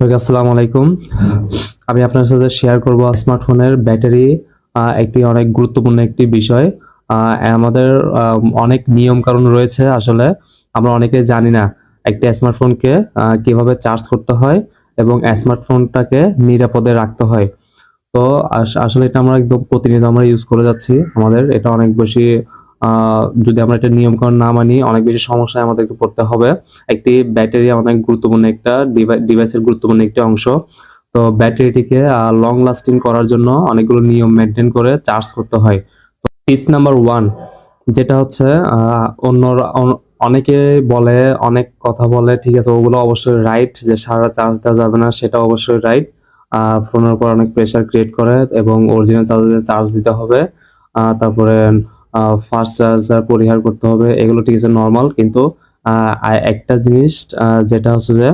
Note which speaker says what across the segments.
Speaker 1: আসসালামু। আলাইকুম আমি আপনার সাথে শেয়ার করব স্মার্টফোনের ব্যাটারি একটি অনেক গুরুত্বপূর্ণ একটি বিষয়। আমাদের অনেক নিয়ম কানুন রয়েছে আসলে। আমরা অনেকে জানি না একটি স্মার্টফোনকে কীভাবে চার্জ করতে হয় এবং স্মার্টফোনটাকে নিরাপদে রাখতে হয়। তো আসলে এটা আমরা একদম প্রতিনিয়ত আমরা ইউজ করে যাচ্ছি। আমাদের এটা অনেক বেশি যদি আমরা এটা নিয়ম কানুন না মানি অনেক বেশি সমস্যায় আমাদেরকে পড়তে হবে। একটি ব্যাটারি অনেক গুরুত্বপূর্ণ একটা ডিভাইসের গুরুত্বপূর্ণ একটি অংশ। তো ব্যাটারিটিকে লং লাস্টিং করার জন্য অনেকগুলো নিয়ম মেনটেন করে চার্জ করতে হয়। তো টিপস নাম্বার ওয়ান যেটা হচ্ছে আহ, অন্যরা অনেকে বলে অনেক কথা বলে ঠিক আছে ওগুলো অবশ্যই রাইট যে সারা চার্জ দেওয়া যাবে না সেটা অবশ্যই রাইট ফোনের উপর অনেক প্রেসার ক্রিয়েট করে এবং অরিজিনাল চার্জ দিতে হবে। তারপরে ফাস্ট চার্জার পরিহার করতে হবে, এগুলো ঠিক আছে নর্মাল কিন্তু একটা জিনিস যেটা হচ্ছে যে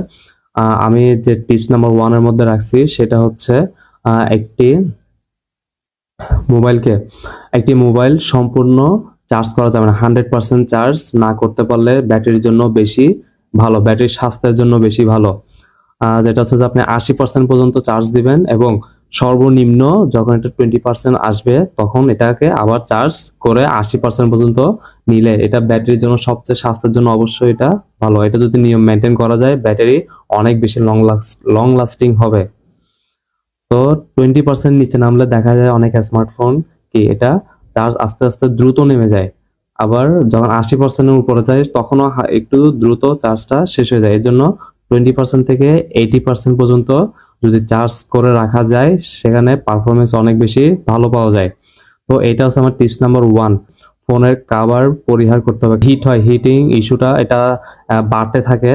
Speaker 1: আমি যে টিপস নাম্বার ওয়ানের মধ্যে রাখছি, সেটা হচ্ছে একটি মোবাইলকে একটি মোবাইল সম্পূর্ণ চার্জ করা যাবে না হান্ড্রেড পার্সেন্ট চার্জ না করতে পারলে ব্যাটারির জন্য বেশি ভালো ব্যাটারির স্বাস্থ্যের জন্য বেশি ভালো। যেটা হচ্ছে যে আপনি আশি পার্সেন্ট পর্যন্ত চার্জ দিবেন এবং সর্বনিম্ন যখন এটা টোয়েন্টি পার্সেন্ট আসবে, তখন এটাকে আবার চার্জ করে আশি পার্সেন্ট পর্যন্ত নিলে এটা ব্যাটারির জন্য সবচেয়ে স্বাস্থ্যের জন্য অবশ্যই এটা ভালো। এটা যদি নিয়ম মেনটেন করা যায় ব্যাটারি অনেক বেশি লং লং লাস্টিং হবে। তো টোয়েন্টি পার্সেন্ট নিচে নামলে দেখা যায় অনেক স্মার্টফোন কি এটা চার্জ আস্তে আস্তে দ্রুত নেমে যায়। আবার যখন আশি পার্সেন্টের উপরে যায়, তখনও একটু দ্রুত চার্জটা শেষ হয়ে যায়। এর জন্য টোয়েন্টি পার্সেন্ট থেকে এইটি পার্সেন্ট পর্যন্ত যদি চার্জ করে রাখা যায়, সেখানে পারফরমেন্স অনেক বেশি ভালো পাওয়া যায়। তো এটা হচ্ছে আমার টিপস নাম্বার ওয়ান ফোনের কাভার পরিহার করতে হবে। হিট হয় হিটিং ইস্যুটা এটা বাড়তে থাকে।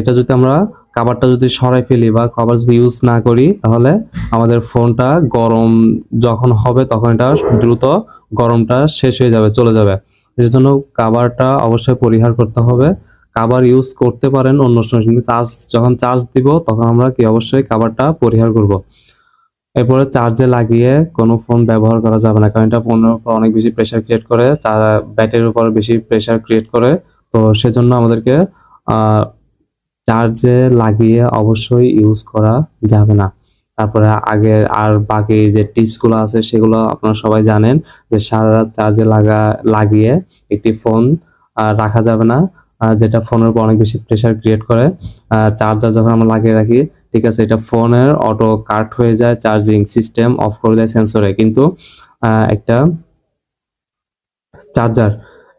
Speaker 1: এটা যদি আমরা কাভারটা যদি সরাই ফেলি বা কভার যদি ইউজ না করি, তাহলে আমাদের ফোনটা গরম যখন হবে, তখন এটা দ্রুত গরমটা শেষ হয়ে যাবে, চলে যাবে। এর জন্য কাভারটা অবশ্যই পরিহার করতে হবে। কাভার ইউজ করতে পারেন অন্য সময়। কিন্তু চার্জ যখন চার্জ দিব, তখন আমরা কি অবশ্যই কাভারটা পরিহার করব। এরপরে চার্জে লাগিয়ে কোনো ফোন ব্যবহার করা যাবে না, কারণ এটা ফোনের উপর অনেক বেশি প্রেসার ক্রিয়েট করে ব্যাটারির উপর বেশি প্রেসার ক্রিয়েট করে। তো সেজন্য আমাদেরকে চার্জে লাগিয়ে অবশ্যই ইউজ করা যাবে না। তারপরে আগে আর বাকি যে টিপসগুলো আছে, সেগুলো আপনারা সবাই জানেন যে সারা রাত চার্জে লাগা, লাগিয়ে একটি ফোন রাখা যাবে না। যেটা ফোনের উপর অনেক বেশি প্রেসার ক্রিয়েট করে। চার্জার যখন আমরা লাগিয়ে রাখি, ঠিক আছে, এটা ফোনের অটো কাট হয়ে যায় চার্জিং সিস্টেম অফ করে দেয় সেন্সরে কিন্তু একটা চার্জার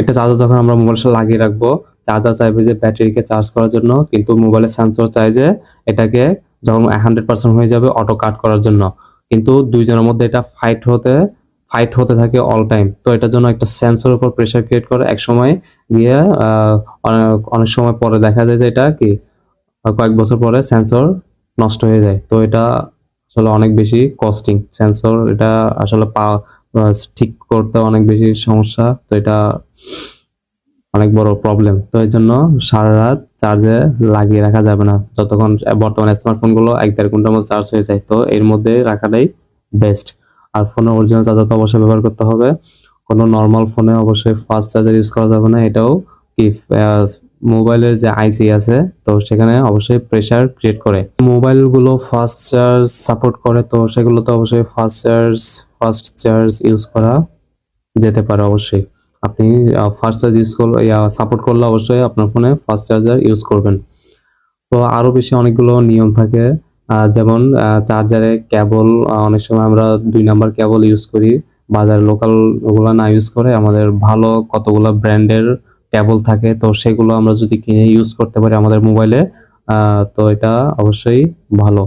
Speaker 1: একটা চার্জার যখন আমরা মোবাইলের সাথে লাগিয়ে রাখব চার্জার চাইবে যে ব্যাটারিকে চার্জ করার জন্য, কিন্তু মোবাইলের সেন্সর চাই যে এটাকে যখন হান্ড্রেড পার্সেন্ট হয়ে যাবে অটো কাট করার জন্য। কিন্তু দুইজনের মধ্যে এটা ফাইট হতে ফাইট হতে থাকে অল টাইম তো এটার জন্য একটা সেন্সর উপর প্রেসার ক্রিয়েট করে এক সময় গিয়ে অনেক সময় পরে দেখা যায় যে এটা কি কয়েক বছর পরে সেন্সর নষ্ট হয়ে যায়। তো এটা আসলে অনেক বেশি কস্টিং সেন্সর এটা আসলে আহ, ঠিক করতে অনেক বেশি সমস্যা। তো এটা অনেক বড় প্রবলেম তো এই জন্য সারা রাত চার্জে লাগিয়ে রাখা যাবে না। যতক্ষণ বর্তমানে স্মার্টফোনগুলো এক দেড় ঘণ্টার মধ্যে চার্জ হয়ে যায়। তো এর মধ্যে রাখাটাই বেস্ট আর ফোনে অরিজিনাল চার্জার তো অবশ্যই ব্যবহার করতে হবে। কোনো নর্মাল ফোনে অবশ্যই ফাস্ট চার্জার ইউজ করা যাবে না, এটাও কি মোবাইলের যে আইসি আছে, তো সেখানে অবশ্যই প্রেসার ক্রিয়েট করে। মোবাইলগুলো ফাস্ট চার্জ সাপোর্ট করে, তো সেগুলো তো অবশ্যই fast charge fast charge use করা যেতে পারে অবশ্যই। আপনি ফাস্ট চার্জ ইউজ করলে সাপোর্ট করলে অবশ্যই আপনার ফোনে ফাস্ট চার্জার ইউজ করবেন। তো আরও বেশি অনেকগুলো নিয়ম থাকে। যেমন চার্জারে কেবল অনেক সময় আমরা দুই নাম্বার কেবল ইউজ করি। বাজার লোকাল ওগুলো না ইউজ করে, আমাদের ভালো কতগুলো ব্র্যান্ডের কেবল থাকে। তো সেগুলো আমরা যদি কিনে ইউজ করতে পারি আমাদের মোবাইলে তো এটা অবশ্যই ভালো।